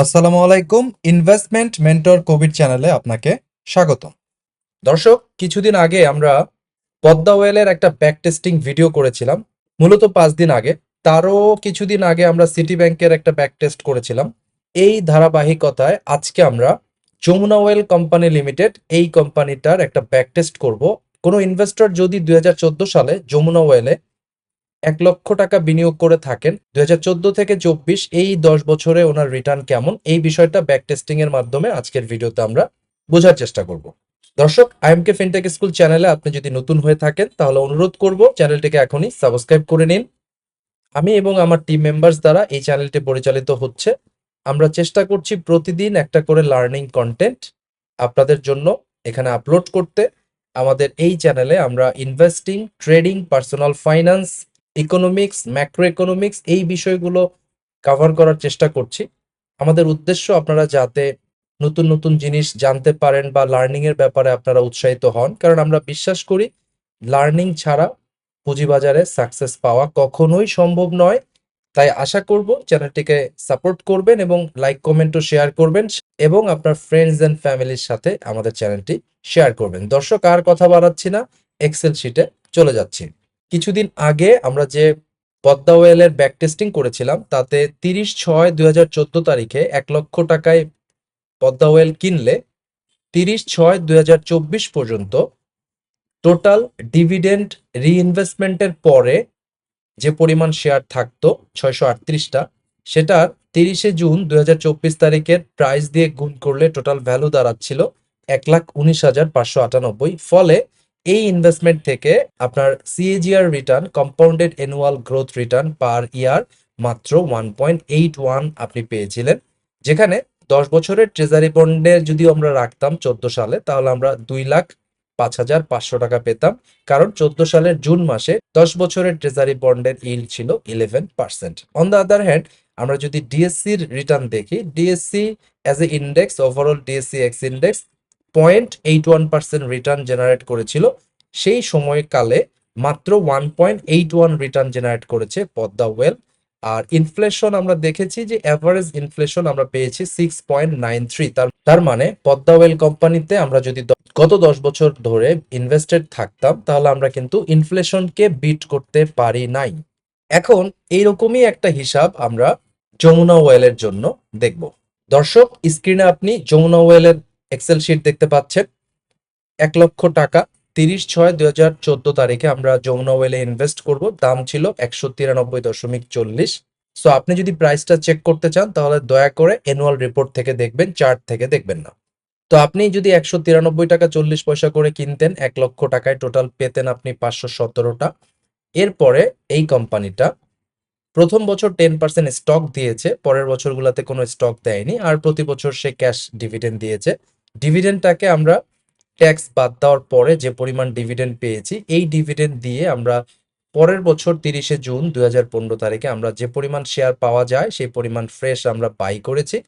আসসালামু আলাইকুম investment mentor Covid চ্যানেলে আপনাকে স্বাগত দর্শক, কিছুদিন আগে আমরা পদ্মা ওয়েলের একটা ব্যাক টেস্টিং ভিডিও করেছিলাম। মূলত পাঁচ দিন আগে, তারও কিছুদিন আগে আমরা সিটি ব্যাংকের একটা ব্যাক টেস্ট করেছিলাম। এই ধারাবাহিকতায় আজকে আমরা যমুনা ওয়েল কোম্পানি লিমিটেড এই কোম্পানিটার একটা ব্যাক টেস্ট করব। কোনো ইনভেস্টর যদি দুই হাজার চোদ্দ সালে যমুনা ওয়েলে এক লক্ষ টাকা বিনিয়োগ করে থাকেন। দু হাজার চোদ্দ থেকে চব্বিশ এই দশ বছরে ওনার রিটার্ন কেমন? এই বিষয়টা ব্যাক টেস্টিং এর মাধ্যমে আজকের ভিডিওতে আমরা বোঝার চেষ্টা করব। দর্শক আইএমকে ফিনটেক স্কুল চ্যানেলে আপনি যদি নতুন হয়ে থাকেন, তাহলে অনুরোধ করব চ্যানেলটিকে এখনই সাবস্ক্রাইব করে নিন। আমি এবং আমার টিম মেম্বার্স দ্বারা এই চ্যানেলটি পরিচালিত হচ্ছে। আমরা চেষ্টা করছি প্রতিদিন একটা করে লার্নিং কন্টেন্ট আপনাদের জন্য এখানে আপলোড করতে। আমাদের এই চ্যানেলে আমরা investing trading personal finance economics macro economics এই বিষয়গুলো কভার করার চেষ্টা করছি। আমাদের উদ্দেশ্য আপনারা যাতে নতুন নতুন জিনিস জানতে পারেন বা লার্নিং এর ব্যাপারে আপনারা উৎসাহিত হন। কারণ আমরা বিশ্বাস করি লার্নিং ছাড়া পুঁজিবাজারে সাকসেস পাওয়া কখনোই সম্ভব নয়। তাই আশা করব চ্যানেলটিকে সাপোর্ট করবেন এবং লাইক কমেন্টও শেয়ার করবেন এবং আপনার ফ্রেন্ডস এন্ড ফ্যামিলির সাথে আমাদের চ্যানেলটি শেয়ার করবেন। দর্শক, আর কথা বাড়াচ্ছি না এক্সেল শিটে চলে যাচ্ছি। কিছুদিন আগে আমরা যে পদ্মা ওয়েলের ব্যাক টেস্টিং করেছিলাম, তাতে তিরিশ ছয় দুই তারিখে এক লক্ষ টাকায় পদ্মা ওয়েল কিনলে তিরিশ ছয় দুই পর্যন্ত টোটাল ডিভিডেন্ড রিইনভেস্টমেন্টের পরে যে পরিমাণ শেয়ার থাকতো ছয়শো আটত্রিশটা সেটার তিরিশে জুন দুই হাজার চব্বিশ তারিখের প্রাইস দিয়ে গুণ করলে টোটাল ভ্যালু দাঁড়াচ্ছিল এক লাখ উনিশ হাজার পাঁচশো আটানব্বই। ফলে এই ইনভেস্টমেন্ট থেকে আপনার CAGR return compounded annual growth return per year মাত্র ওয়ান পয়েন্ট এইট ওয়ান আপনি পেয়েছিলেন। যেখানে দশ বছরের ট্রেজারি বন্ডে যদি আমরা রাখতাম চোদ্দ সালে, তাহলে আমরা দুই লাখ পাঁচ হাজার পাঁচশো টাকা পেতাম। কারণ চোদ্দ সালের জুন মাসে দশ বছরের ট্রেজারি বন্ডের ইল ছিল eleven percent on the other hand আমরা যদি ডিএসসির রিটার্ন দেখি DSC as a index overall DSC X index point eight one percent return generate করেছিল। সেই সময়কালে মাত্র one point eight one return generate করেছে পদ্মা ওয়েল। আর ইনফ্লেশন আমরা দেখেছি যে অ্যাভারেজ ইনফ্লেশন আমরা পেয়েছি সিক্স পয়েন্ট নাইন থ্রি তার তার মানে পদ্মা ওয়েল কোম্পানিতে আমরা যদি গত দশ বছর ধরে ইনভেস্টেড থাকতাম, তাহলে আমরা কিন্তু ইনফ্লেশনকে বিট করতে পারি নাই। এখন এইরকমই একটা হিসাব আমরা যমুনা ওয়েলের জন্য দেখব। দর্শক স্ক্রিনে আপনি যমুনা ওয়েলের এক্সেল শিট দেখতে পাচ্ছেন। এক লক্ষ টাকা। তিরিশ ছয় দুই হাজার চোদ্দ তারিখে আমরা যমুনা ওয়েলে ইনভেস্ট করব। দাম ছিল একশো তিরানব্বই দশমিক চল্লিশ। সো আপনি যদি প্রাইসটা চেক করতে চান, তাহলে দয়া করে অ্যানুয়াল রিপোর্ট থেকে দেখবেন চার্ট থেকে দেখবেন না। তো, আপনি যদি একশো তিরানব্বই টাকা চল্লিশ পয়সা করে কিনতেন, এক লক্ষ টাকায় টোটাল পেতেন আপনি পাঁচশো সতেরোটা। এরপরে এই কোম্পানিটা প্রথম বছর টেন পার্সেন্ট স্টক দিয়েছে, পরের বছরগুলোতে কোনো স্টক দেয়নি, আর প্রতি বছর সে ক্যাশ ডিভিডেন্ড দিয়েছে। ডিভিডেন্ডটাকে আমরা ট্যাক্স বাদ দেওয়ার পরে যে পরিমাণ ডিভিডেন্ড পেয়েছি, এই ডিভিডেন্ড দিয়ে আমরা পরের বছর তিরিশে জুন দুই হাজার পনেরো তারিখে আমরা যে পরিমাণ শেয়ার পাওয়া যায়, সেই পরিমাণ ফ্রেশ আমরা বাই করেছি।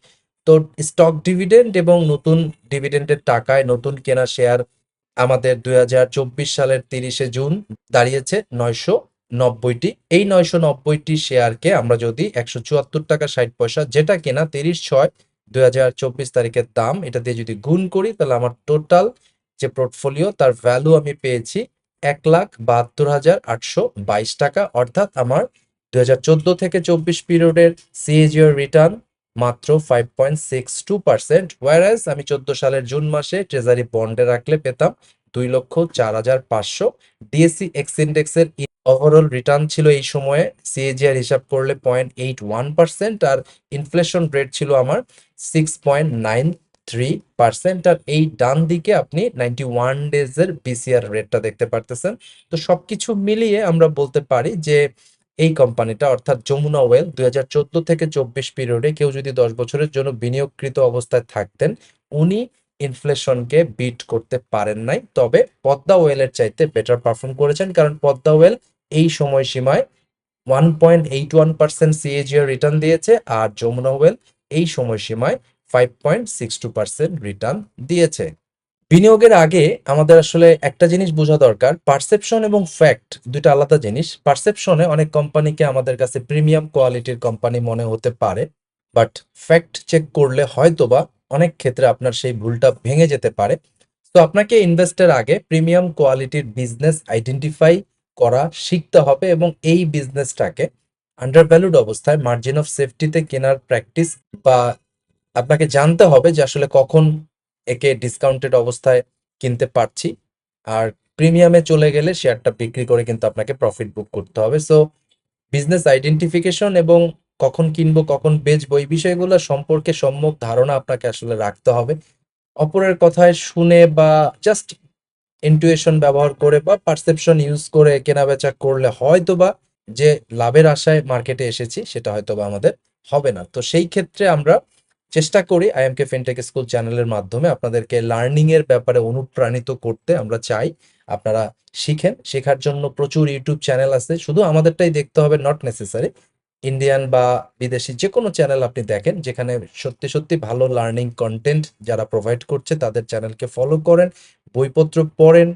তো স্টক ডিভিডেন্ড এবং নতুন ডিভিডেন্ডের টাকায় নতুন কেনা শেয়ার আমাদের দুই হাজার চব্বিশ সালের তিরিশে জুন দাঁড়িয়েছে নয়শো নব্বইটি। এই নয়শো নব্বইটি শেয়ারকে আমরা যদি একশো চুয়াত্তর টাকা ষাট পয়সা যেটা কেনা তিরিশ ছয় দুই তারিখের দাম, এটা দিয়ে যদি গুণ করি, তাহলে আমার টোটাল যে পোর্টফোলিও তার ভ্যালু আমি পেয়েছি এক লাখ বাহাত্তর হাজার আটশো বাইশ টাকা। অর্থাৎ আমার দু হাজার চোদ্দ থেকে চব্বিশ পিরিয়ডের সিএজিওর রিটার্ন মাত্র five point six two percent Warsaw আমি চোদ্দ সালের জুন মাসে ট্রেজারি বন্ডে রাখলে পেতাম দুই লক্ষ চার হাজার পাঁচশো। ডিএসসি এক্স ইন্ডেক্সের ওভারঅল রিটার্ন ছিল এই সময়ে সিএজিআর হিসাব করলে পয়েন্ট এইট ওয়ান পার্সেন্ট আর ইনফ্লেশন রেট ছিল আমার six point nine three percent আর এই ডান দিকে আপনি নাইনটি ওয়ান ডেজের বিসিআর রেটটা দেখতে পারতেছেন। তো সবকিছু মিলিয়ে আমরা বলতে পারি যে এই কোম্পানিটা অর্থাৎ যমুনা ওয়েল দুই হাজার চোদ্দ থেকে চব্বিশ পিরিয়ডে কেউ যদি দশ বছরের জন্য বিনিয়োগকৃত অবস্থায় থাকতেন, উনি ইনফ্লেশনকে বিট করতে পারেন নাই। তবে পদ্মা ওয়েলের চাইতে বেটার পারফর্ম করেছেন কারণ পদ্মা ওয়েল এই সময়সীমায় one point eight one percent CAGR return দিয়েছে আর যমুনা ওয়েল এই সময়সীমায় five point six two percent return দিয়েছে। বিনিয়োগের আগে আমাদের আসলে একটা জিনিস বোঝা দরকার পারসেপশন এবং ফ্যাক্ট দুইটা আলাদা জিনিস। পারসেপশনে অনেক কোম্পানিকে আমাদের কাছে প্রিমিয়াম কোয়ালিটির কোম্পানি মনে হতে পারে বাট ফ্যাক্ট চেক করলে হয়তোবা অনেক ক্ষেত্রে আপনার সেই ভুলটা ভেঙে যেতে পারে। তো আপনাকে ইনভেস্টের আগে প্রিমিয়াম কোয়ালিটির বিজনেস আইডেন্টিফাই করা শিখতে হবে এবং এই বিজনেসটাকে আন্ডার ভ্যালুড অবস্থায় মার্জিন অফ সেফটিতে কেনার প্র্যাকটিস বা আপনাকে জানতে হবে যে আসলে কখন একে ডিসকাউন্টেড অবস্থায় কিনতে পারছি। আর প্রিমিয়ামে চলে গেলে শেয়ারটা বিক্রি করে কিন্তু আপনাকে প্রফিট বুক করতে হবে। সো বিজনেস আইডেন্টিফিকেশন এবং কখন কিনবো, কখন বেচবো, এই বিষয়গুলো সম্পর্কে সম্যক ধারণা আপনাকে আসলে রাখতে হবে। অপরের কথায় শুনে বা জাস্ট ইন্টুয়েশন ব্যবহার করে বা পারসেপশন ইউজ করে কেনাবেচা করলে হয়তো বা যে লাভের আশায় মার্কেটে এসেছি, সেটা হয়তো বা আমাদের হবে না। তো সেই ক্ষেত্রে আমরা চেষ্টা করি আইএমকে ফিনটেক স্কুল চ্যানেলের মাধ্যমে আপনাদেরকে লার্নিং এর ব্যাপারে অনুপ্রাণিত করতে আমরা চাই। আপনারা শিখেন, শেখার জন্য প্রচুর ইউটিউব চ্যানেল আছে। শুধু আমাদেরটাই দেখতে হবে নট নেসেসারি ইন্ডিয়ান বা বিদেশি যে কোনো চ্যানেল আপনি দেখেন, যেখানে সত্যি সত্যি ভালো লার্নিং কন্টেন্ট যারা প্রোভাইড করছে, তাদের চ্যানেলকে ফলো করেন, বইপত্র পড়েন।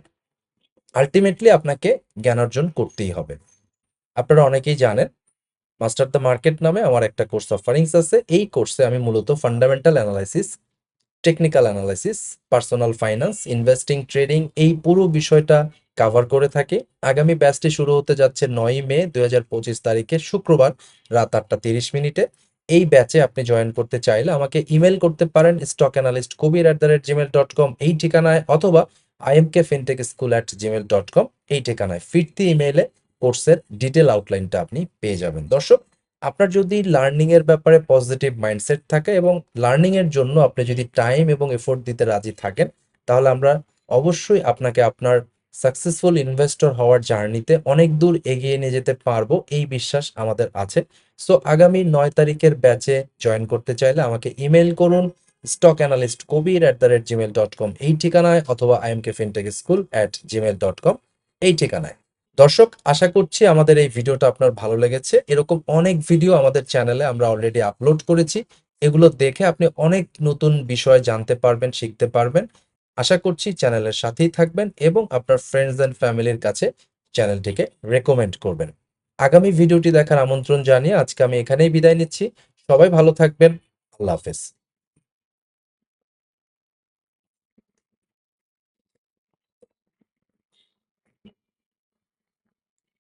আলটিমেটলি আপনাকে জ্ঞান অর্জন করতেই হবে। আপনারা অনেকেই জানেন মাস্টার দ্য মার্কেট নামে আমার একটা কোর্স অফারিংস আছে। এই কোর্সে আমি মূলত fundamental analysis technical analysis personal finance investing trading এই পুরো বিষয়টা কভার করে থাকি। আগামী ব্যাচটি শুরু হতে যাচ্ছে নয়ই মে দুই তারিখে শুক্রবার রাত আটটা তিরিশ মিনিটে। এই ব্যাচে আপনি জয়েন করতে চাইলে আমাকে ইমেল করতে পারেন stock analyst Kabir at the rate Gmail dot com এই ঠিকানায়, অথবা IMK fintech school at Gmail dot com এই ঠিকানায়। ফিরতি ইমেইলে কোর্সের ডিটেল আউটলাইনটা আপনি পেয়ে যাবেন। দর্শক, আপনার যদি লার্নিং এর ব্যাপারে পজিটিভ মাইন্ডসেট থাকে এবং লার্নিং এর জন্য আপনি যদি টাইম এবং এফোর্ট দিতে রাজি থাকেন, তাহলে আমরা অবশ্যই আপনাকে আপনার সাকসেসফুল ইনভেস্টর হওয়ার জার্নিতে অনেক দূর এগিয়ে নিয়ে যেতে পারব, এই বিশ্বাস আমাদের আছে। সো, আগামী নয় তারিখের ব্যাচে জয়েন করতে চাইলে আমাকে ইমেল করুন stock analyst Kabir at the rate Gmail dot com এই ঠিকানায় অথবা IMK fintech school at Gmail dot com এই ঠিকানায়। দর্শক, আশা করছি আমাদের এই ভিডিওটা আপনার ভালো লেগেছে। এরকম অনেক ভিডিও আমাদের চ্যানেলে আমরা অলরেডি আপলোড করেছি। এগুলো দেখে আপনি অনেক নতুন বিষয় জানতে পারবেন, শিখতে পারবেন। আশা করছি চ্যানেলের সাথেই থাকবেন এবং আপনার ফ্রেন্ডস অ্যান্ড ফ্যামিলির কাছে চ্যানেলটিকে রেকমেন্ড করবেন। আগামী ভিডিওটি দেখার আমন্ত্রণ জানিয়ে আজকে আমি এখানেই বিদায় নিচ্ছি। সবাই ভালো থাকবেন। আল্লাহ হাফেজ।